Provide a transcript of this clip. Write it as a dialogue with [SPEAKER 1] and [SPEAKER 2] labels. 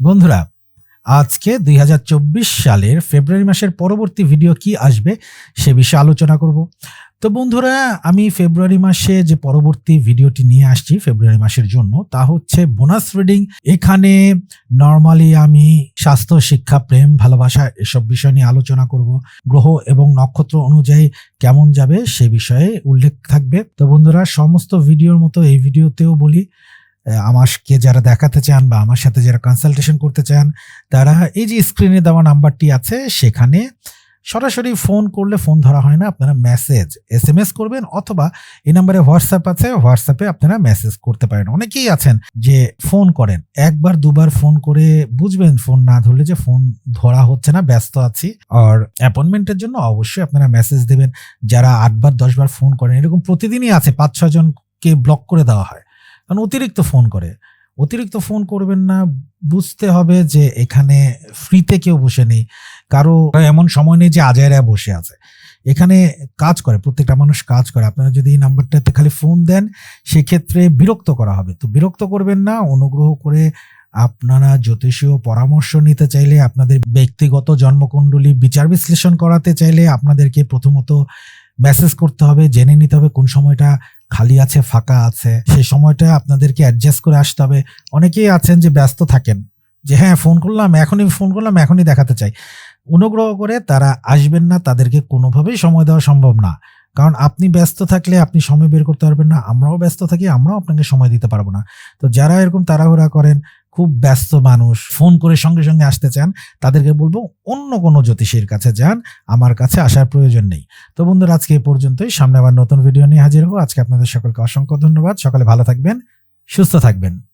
[SPEAKER 1] বন্ধুরা, আজকে দুই হাজার চব্বিশ সালের ফেব্রুয়ারি মাসের পরবর্তী ভিডিও কি আসবে সে বিষয়ে আলোচনা করব। তো বন্ধুরা, আমি ফেব্রুয়ারি মাসে যে পরবর্তী ভিডিওটি নিয়ে আসছি ফেব্রুয়ারি মাসের জন্য, তা হচ্ছে বোনাস রিডিং। এখানে নর্মালি আমি স্বাস্থ্য, শিক্ষা, প্রেম, ভালোবাসা এসব বিষয় নিয়ে আলোচনা করব। গ্রহ এবং নক্ষত্র অনুযায়ী কেমন যাবে সে বিষয়ে উল্লেখ থাকবে। তো বন্ধুরা, সমস্ত ভিডিওর মতো এই ভিডিওতেও বলি আমাকে যারা দেখাতে চান বা আমার সাথে যারা কনসালটেশন করতে চান, তারা এই যে স্ক্রিনে দেওয়া নাম্বারটি আছে, সেখানে সরাসরি ফোন করলে ফোন ধরা হয় না, আপনারা মেসেজ এস এম এস করবেন অথবা এই নাম্বারে হোয়াটসঅ্যাপ আছে হোয়াটসঅ্যাপে আপনারা মেসেজ করতে পারেন। অনেকেই আছেন যে ফোন করেন, একবার দুবার ফোন করে বুঝবেন ফোন না ধরলে যে ফোন ধরা হচ্ছে না, ব্যস্ত আছি। আর অ্যাপয়েন্টমেন্টের জন্য অবশ্যই আপনারা মেসেজ দেবেন। যারা আটবার, দশবার ফোন করেন, এরকম প্রতিদিনই আছে, পাঁচ ছয় জনকে ব্লক করে দেওয়া হয়। কারণ অতিরিক্ত ফোন করে। অতিরিক্ত ফোন করবেন না, বুঝতে হবে যে এখানে ফ্রিতে কেউ বসে নেই। কারও এমন সময় নেই যে আজায়রা বসে আছে। এখানে কাজ করে, প্রত্যেকটা মানুষ কাজ করে। আপনারা যদি এই নাম্বারটাতে খালি ফোন দেন, সেক্ষেত্রে বিরক্ত করা হবে। তো বিরক্ত করবেন না, অনুগ্রহ করে আপনারা জ্যোতিষীয় পরামর্শ নিতে চাইলে, আপনাদের ব্যক্তিগত জন্মকুণ্ডলী বিচার বিশ্লেষণ করাতে চাইলে আপনাদেরকে প্রথমত মেসেজ করতে হবে, জেনে নিতে হবে কোন সময়টা খালি আছে, ফাঁকা আছে, সেই সময়টা আপনাদেরকে অ্যাডজাস্ট করে আসতে হবে। অনেকেই আছেন যে ব্যস্ত থাকেন, যে হ্যাঁ ফোন করলাম, এখনই ফোন করলাম, এখনই দেখাতে চাই। অনুগ্রহ করে তারা আসবেন না, তাদেরকে কোনোভাবেই সময় দেওয়া সম্ভব না। কারণ আপনি ব্যস্ত থাকলে আপনি সময় বের করতে পারবেন না, আমরাও ব্যস্ত থাকি, আমরাও আপনাকে সময় দিতে পারব না। তো যারা এরকম তাড়াহুড়া করেন খুব ব্যস্ত মানুষ, ফোন করে সঙ্গে সঙ্গে আসতে চান, তাদেরকে বলব অন্য কোনো জ্যোতিষীর কাছে যান, আমার কাছে আসার প্রয়োজন নেই। তো বন্ধুরা, আজকে এই পর্যন্তই। সামনে আবার নতুন ভিডিও নিয়ে হাজির হব। আজকে আপনাদের সকলকে অসংখ্য ধন্যবাদ। সকালে ভালো থাকবেন, সুস্থ থাকবেন।